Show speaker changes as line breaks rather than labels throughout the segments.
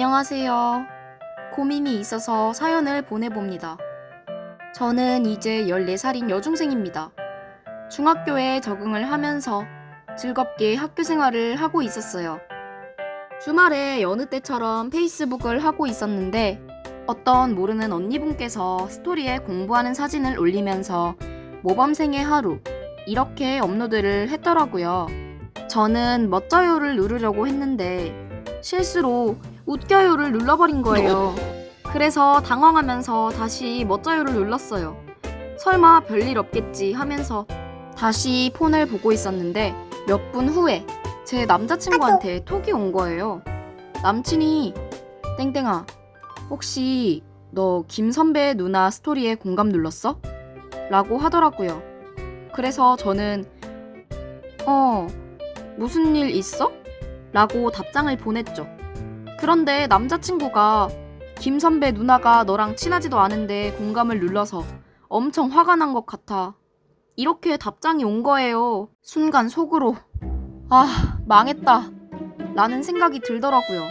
안녕하세요. 고민이 있어서 사연을 보내봅니다. 저는 이제 14살인 여중생입니다. 중학교에 적응을 하면서 즐겁게 학교 생활을 하고 있었어요. 주말에 여느 때처럼 페이스북을 하고 있었는데 어떤 모르는 언니분께서 스토리에 공부하는 사진을 올리면서 모범생의 하루 이렇게 업로드를 했더라고요. 저는 멋져요를 누르려고 했는데 실수로 웃겨요를 눌러버린 거예요. 그래서 당황하면서 다시 멋져요를 눌렀어요. 설마 별일 없겠지 하면서 다시 폰을 보고 있었는데 몇 분 후에 제 남자친구한테 톡이 온 거예요. 남친이 땡땡아 혹시 너 김 선배 누나 스토리에 공감 눌렀어? 라고 하더라고요. 그래서 저는 어 무슨 일 있어? 라고 답장을 보냈죠. 그런데 남자친구가 김 선배 누나가 너랑 친하지도 않은데 공감을 눌러서 엄청 화가 난 것 같아. 이렇게 답장이 온 거예요. 순간 속으로 아, 망했다. 라는 생각이 들더라고요.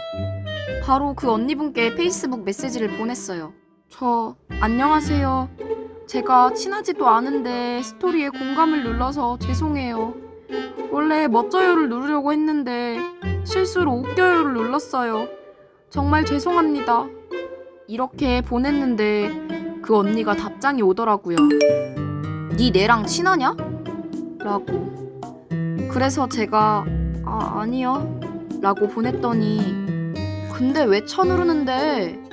바로 그 언니분께 페이스북 메시지를 보냈어요. 저, 안녕하세요. 제가 친하지도 않은데 스토리에 공감을 눌러서 죄송해요. 원래 멋져요를 누르려고 했는데 실수로 웃겨요를 눌렀어요. 정말 죄송합니다. 이렇게 보냈는데 그 언니가 답장이 오더라고요. 니 내랑 친하냐? 라고. 그래서 제가 아, 아니요. 라고 보냈더니 근데 왜 쳐누르는데?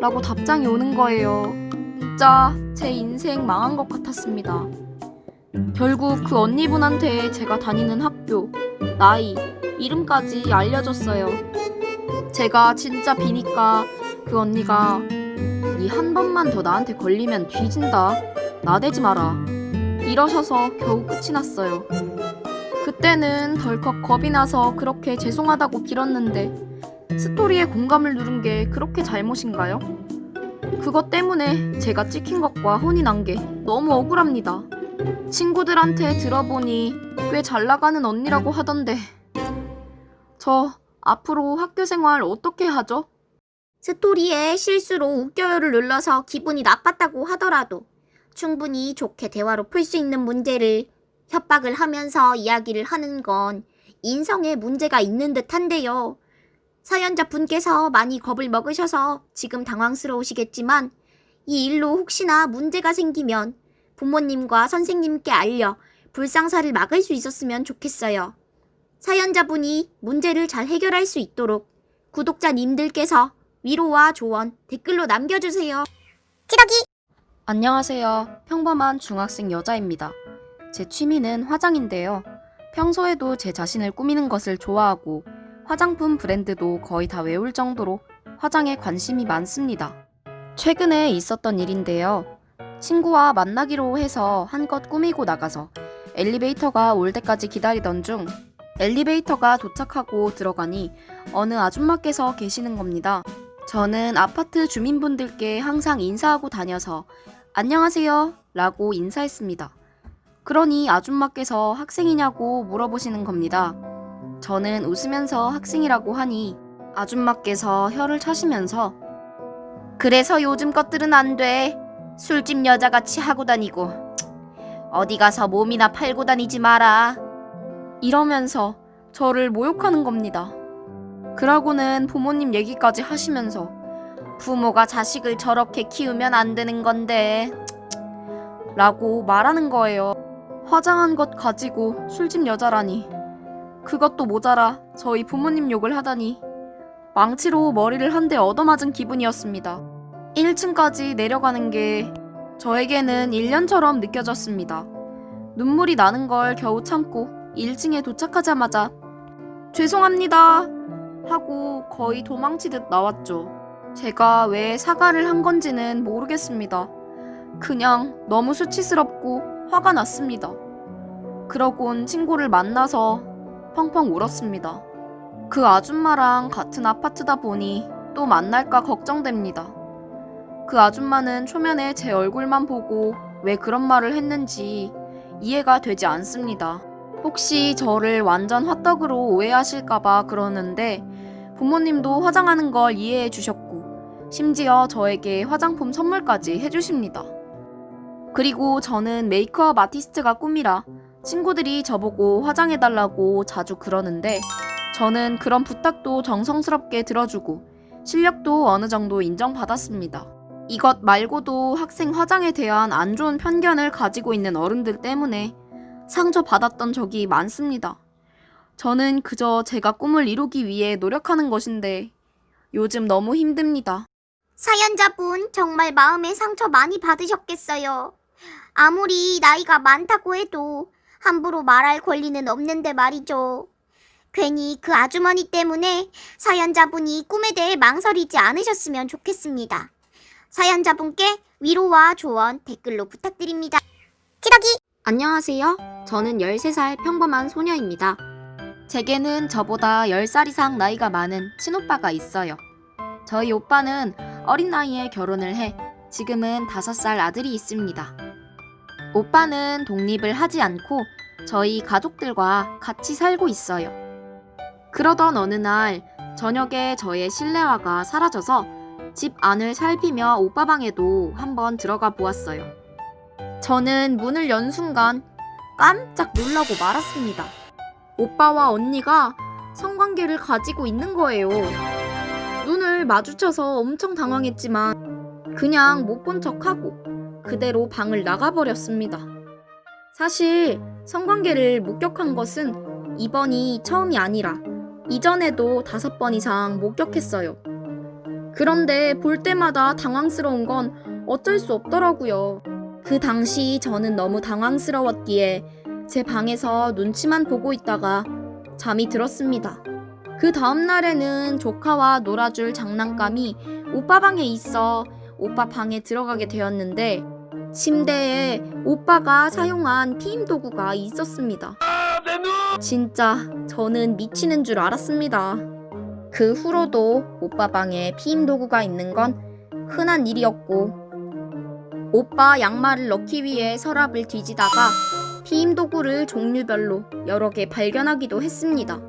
라고 답장이 오는 거예요. 진짜 제 인생 망한 것 같았습니다. 결국 그 언니분한테 제가 다니는 학교, 나이, 이름까지 알려줬어요. 제가 진짜 비니까 그 언니가 니 한 번만 더 나한테 걸리면 뒤진다. 나대지 마라. 이러셔서 겨우 끝이 났어요. 그때는 덜컥 겁이 나서 그렇게 죄송하다고 빌었는데 스토리에 공감을 누른 게 그렇게 잘못인가요? 그것 때문에 제가 찍힌 것과 혼이 난 게 너무 억울합니다. 친구들한테 들어보니 꽤 잘 나가는 언니라고 하던데 저 앞으로 학교 생활 어떻게 하죠?
스토리에 실수로 웃겨요를 눌러서 기분이 나빴다고 하더라도 충분히 좋게 대화로 풀 수 있는 문제를 협박을 하면서 이야기를 하는 건 인성에 문제가 있는 듯 한데요. 사연자 분께서 많이 겁을 먹으셔서 지금 당황스러우시겠지만 이 일로 혹시나 문제가 생기면 부모님과 선생님께 알려 불상사를 막을 수 있었으면 좋겠어요. 사연자분이 문제를 잘 해결할 수 있도록 구독자님들께서 위로와 조언 댓글로 남겨주세요.
안녕하세요. 평범한 중학생 여자입니다. 제 취미는 화장인데요. 평소에도 제 자신을 꾸미는 것을 좋아하고 화장품 브랜드도 거의 다 외울 정도로 화장에 관심이 많습니다. 최근에 있었던 일인데요. 친구와 만나기로 해서 한껏 꾸미고 나가서 엘리베이터가 올 때까지 기다리던 중 엘리베이터가 도착하고 들어가니 어느 아줌마께서 계시는 겁니다. 저는 아파트 주민분들께 항상 인사하고 다녀서 안녕하세요 라고 인사했습니다. 그러니 아줌마께서 학생이냐고 물어보시는 겁니다. 저는 웃으면서 학생이라고 하니 아줌마께서 혀를 차시면서 그래서 요즘 것들은 안 돼. 술집 여자같이 하고 다니고 어디 가서 몸이나 팔고 다니지 마라. 이러면서 저를 모욕하는 겁니다. 그러고는 부모님 얘기까지 하시면서 부모가 자식을 저렇게 키우면 안 되는 건데 라고 말하는 거예요. 화장한 것 가지고 술집 여자라니. 그것도 모자라 저희 부모님 욕을 하다니. 망치로 머리를 한 대 얻어맞은 기분이었습니다. 1층까지 내려가는 게 저에게는 1년처럼 느껴졌습니다. 눈물이 나는 걸 겨우 참고 1층에 도착하자마자 죄송합니다 하고 거의 도망치듯 나왔죠. 제가 왜 사과를 한 건지는 모르겠습니다. 그냥 너무 수치스럽고 화가 났습니다. 그러곤 친구를 만나서 펑펑 울었습니다. 그 아줌마랑 같은 아파트다 보니 또 만날까 걱정됩니다. 그 아줌마는 초면에 제 얼굴만 보고 왜 그런 말을 했는지 이해가 되지 않습니다. 혹시 저를 완전 화떡으로 오해하실까봐 그러는데 부모님도 화장하는 걸 이해해 주셨고, 심지어 저에게 화장품 선물까지 해주십니다. 그리고 저는 메이크업 아티스트가 꿈이라 친구들이 저보고 화장해달라고 자주 그러는데, 저는 그런 부탁도 정성스럽게 들어주고, 실력도 어느 정도 인정받았습니다. 이것 말고도 학생 화장에 대한 안 좋은 편견을 가지고 있는 어른들 때문에 상처받았던 적이 많습니다. 저는 그저 제가 꿈을 이루기 위해 노력하는 것인데 요즘 너무 힘듭니다.
사연자분 정말 마음에 상처 많이 받으셨겠어요. 아무리 나이가 많다고 해도 함부로 말할 권리는 없는데 말이죠. 괜히 그 아주머니 때문에 사연자분이 꿈에 대해 망설이지 않으셨으면 좋겠습니다. 사연자분께 위로와 조언 댓글로 부탁드립니다. 기러기!
안녕하세요. 저는 13살 평범한 소녀입니다. 제게는 저보다 10살 이상 나이가 많은 친오빠가 있어요. 저희 오빠는 어린 나이에 결혼을 해 지금은 5살 아들이 있습니다. 오빠는 독립을 하지 않고 저희 가족들과 같이 살고 있어요. 그러던 어느 날 저녁에 저의 실내화가 사라져서 집 안을 살피며 오빠 방에도 한번 들어가 보았어요. 저는 문을 연 순간 깜짝 놀라고 말았습니다. 오빠와 언니가 성관계를 가지고 있는 거예요. 눈을 마주쳐서 엄청 당황했지만 그냥 못 본 척하고 그대로 방을 나가버렸습니다. 사실 성관계를 목격한 것은 이번이 처음이 아니라 이전에도 다섯 번 이상 목격했어요. 그런데 볼 때마다 당황스러운 건 어쩔 수 없더라고요. 그 당시 저는 너무 당황스러웠기에 제 방에서 눈치만 보고 있다가 잠이 들었습니다. 그 다음 날에는 조카와 놀아줄 장난감이 오빠 방에 있어 오빠 방에 들어가게 되었는데 침대에 오빠가 사용한 피임 도구가 있었습니다. 진짜 저는 미치는 줄 알았습니다. 그 후로도 오빠 방에 피임 도구가 있는 건 흔한 일이었고 오빠 양말을 넣기 위해 서랍을 뒤지다가 피임 도구를 종류별로 여러 개 발견하기도 했습니다.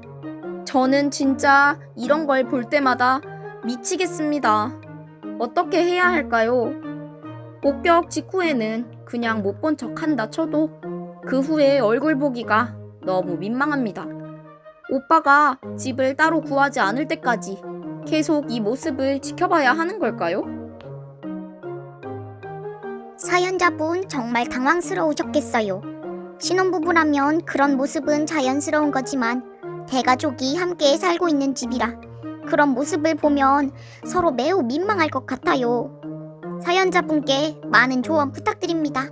저는 진짜 이런 걸 볼 때마다 미치겠습니다. 어떻게 해야 할까요? 목격 직후에는 그냥 못 본 척 한다 쳐도 그 후에 얼굴 보기가 너무 민망합니다. 오빠가 집을 따로 구하지 않을 때까지 계속 이 모습을 지켜봐야 하는 걸까요?
사연자분 정말 당황스러우셨겠어요. 신혼부부라면 그런 모습은 자연스러운 거지만 대가족이 함께 살고 있는 집이라 그런 모습을 보면 서로 매우 민망할 것 같아요. 사연자분께 많은 조언 부탁드립니다.